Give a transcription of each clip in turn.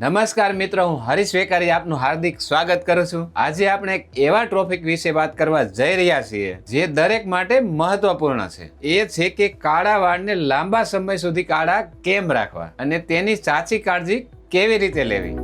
નમસ્કાર મિત્રો, હું હરીશ વેકારી આપનું હાર્દિક સ્વાગત કરું છું. આજે આપણે એક એવા ટોપિક વિશે વાત કરવા જઈ રહ્યા છીએ, જે દરેક માટે મહત્વપૂર્ણ છે. એ છે કે કાળા વાળને લાંબા સમય સુધી કાળા કેમ રાખવા અને તેની સાચી કાળજી કેવી રીતે લેવી?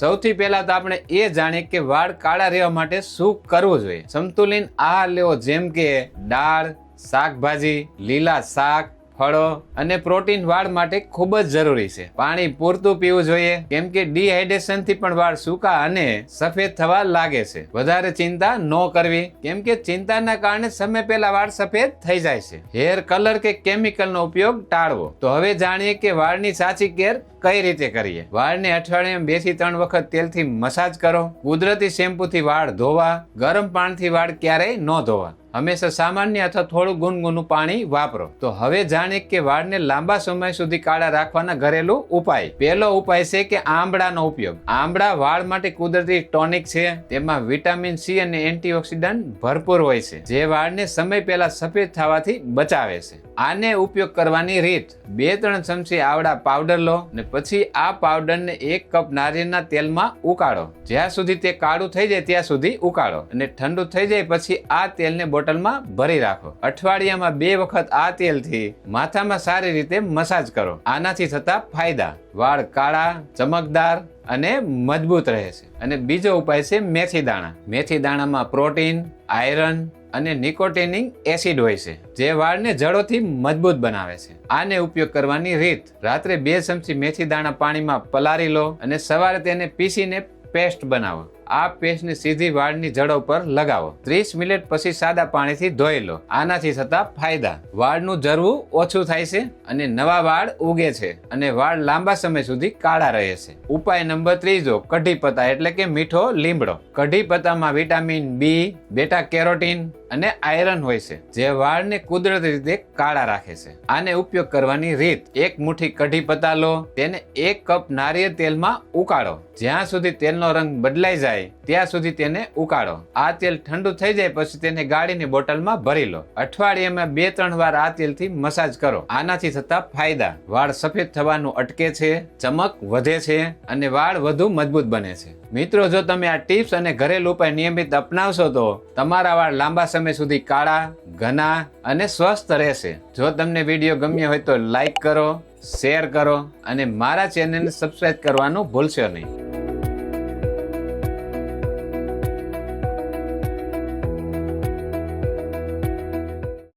સૌથી પહેલા તો આપણે એ જાણીએ કે વાળ કાળા રહેવા માટે શું કરવું જોઈએ. સંતુલિત આહાર લેવો, જેમ કે દાળ, શાકભાજી, લીલા શાક ફળો અને પ્રોટીન વાળ માટે ખૂબ જ જરૂરી છે. પાણી પૂરતું પીવું જોઈએ, કેમ કે ડિહાઇડ્રેશનથી પણ વાળ સૂકા અને સફેદ થવા લાગે છે. વધારે ચિંતા ન કરવી, કેમ કે ચિંતાના કારણે સમય પહેલા વાળ સફેદ થઈ જાય છે. હેર કલર કે કેમિકલનો ઉપયોગ ટાળવો. તો હવે જાણીએ કે વાળની સાચી કેર કઈ રીતે કરીએ. વાળને અઠવાડિયામાં બેથી ત્રણ વખત તેલથી મસાજ કરો. કુદરતી શેમ્પૂથી વાળ ધોવા, ગરમ પાણીથી વાળ ક્યારેય ન ધોવા. હંમેશા સામાન્ય અથવા થોડું ગુનગુનું પાણી વાપરો. તો હવે જાણીએ કે વાળને લાંબા સમય સુધી કાળા રાખવાના ઘરેલું ઉપાય. પહેલો ઉપાય છે કે આંબળાનો ઉપયોગ. આંબળા વાળ માટે કુદરતી ટોનિક છે. તેમાં વિટામિન સી અને એન્ટીઓક્સિડન્ટ ભરપૂર હોય છે. જે વાળને સમય પહેલા સફેદ થવાથી બચાવે છે. આને ઉપયોગ કરવાની રીત. બે ત્રણ ચમચી આવડા પાવડર લો ને પછી આ પાવડરને એક કપ નારિયેળના તેલમાં ઉકાળો. જ્યાં સુધી તે કાળું થઈ જાય ત્યાં સુધી ઉકાળો અને ઠંડુ થઈ જાય પછી આ તેલને બોટલમાં ભરી રાખો. અઠવાડિયામાં બે વખત આ તેલથી માથામાં સારી રીતે મસાજ કરો. આનાથી થતા ફાયદા. વાળ કાળા, ચમકદાર અને મજબૂત રહે છે. અને બીજો ઉપાય છે મેથી દાણા. મેથી દાણામાં પ્રોટીન, આયરન અને નિકોટેનિંગ એસિડ હોય છે, જે વાળને જડોથી મજબૂત બનાવે છે. આને ઉપયોગ કરવાની રીત, રાત્રે બે ચમચી મેથી દાણા પાણીમાં પલાળી લો અને સવારે તેને પીસીને પેસ્ટ બનાવો. આ પેસ્ટને સીધી વાળની જડ પર લગાવો. ત્રીસ મિનિટ પછી સાદા પાણીથી ધોઈ લો. આનાથી થતા ફાયદા. વાળનું જરવું ઓછું થાય છે અને નવા વાળ ઉગે છે અને વાળ લાંબા સમય સુધી કાળા રહે છે. ઉપાય નંબર ત્રીજો કઢી પત્તા એટલે કે મીઠો લીમડો. કઢી પત્તામાં વિટામિન બી, બેટા કેરોટીન અને આયરન હોય છે, જે વાળને કુદરતી રીતે કાળા રાખે છે. આને ઉપયોગ કરવાની રીત, એક મુઠ્ઠી કઢી પત્તા લો, તેને એક કપ નારિયેળ તેલમાં ઉકાળો. જ્યાં સુધી તેલનો રંગ બદલાઈ જાય ત્યાં સુધી તેને ઉકાળો. આ તેલ ઠંડુ થઈ જાય પછી તેને ગાળીની બોટલમાં ભરી લો. અઠવાડિયામાં બે ત્રણ વાર આ તેલથી મસાજ કરો. આનાથી થતા ફાયદા. વાળ સફેદ થવાનું અટકે છે, ચમક વધે છે અને વાળ વધુ મજબૂત બને છે. મિત્રો, જો તમે આ ટિપ્સ અને ઘરેલું ઉપાય નિયમિત અપનાવશો તો તમારા વાળ લાંબા સમય સુધી કાળા, ઘના અને સ્વસ્થ રહેશે. જો તમને વીડિયો ગમ્યો હોય તો લાઈક કરો, શેર કરો અને મારા ચેનલને સબસ્ક્રાઈબ કરવાનું ભૂલશો નહીં.